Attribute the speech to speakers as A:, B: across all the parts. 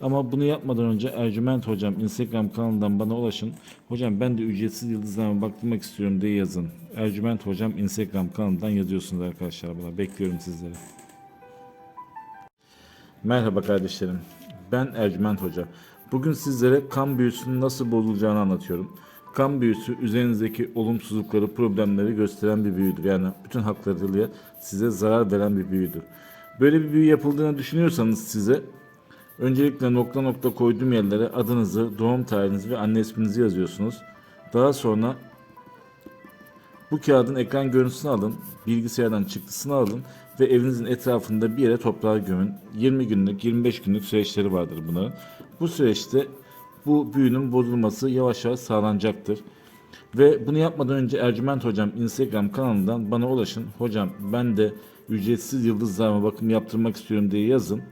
A: Ama bunu yapmadan önce Ercüment Hocam Instagram kanalından bana ulaşın. Hocam ben de ücretsiz yıldızlarıma baktırmak istiyorum diye yazın. Ercüment Hocam Instagram kanalından yazıyorsunuz arkadaşlar bana. Bekliyorum sizleri. Merhaba kardeşlerim. Ben Ercüment Hoca. Bugün sizlere kan büyüsünün nasıl bozulacağını anlatıyorum. Kan büyüsü üzerinizdeki olumsuzlukları, problemleri gösteren bir büyüdür. Yani bütün haklarıyla size zarar veren bir büyüdür. Böyle bir büyü yapıldığını düşünüyorsanız size öncelikle nokta nokta koyduğum yerlere adınızı, doğum tarihinizi ve anne isminizi yazıyorsunuz. Daha sonra bu kağıdın ekran görüntüsünü alın, bilgisayardan çıktısını alın ve evinizin etrafında bir yere toprağa gömün. 20 günlük, 25 günlük süreçleri vardır bunların. Bu süreçte bu büyünün bozulması yavaş yavaş sağlanacaktır. Ve bunu yapmadan önce Ercüment Hocam Instagram kanalından bana ulaşın. Hocam ben de ücretsiz yıldızlarıma bakım yaptırmak istiyorum diye yazın.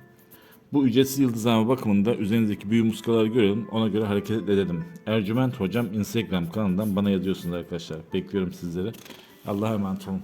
A: Bu ücretsiz yıldızlama bakımında üzerinizdeki büyü muskaları görelim. Ona göre hareket edelim. Ercüment Hocam Instagram kanalından bana yazıyorsunuz arkadaşlar. Bekliyorum sizleri. Allah'a emanet olun.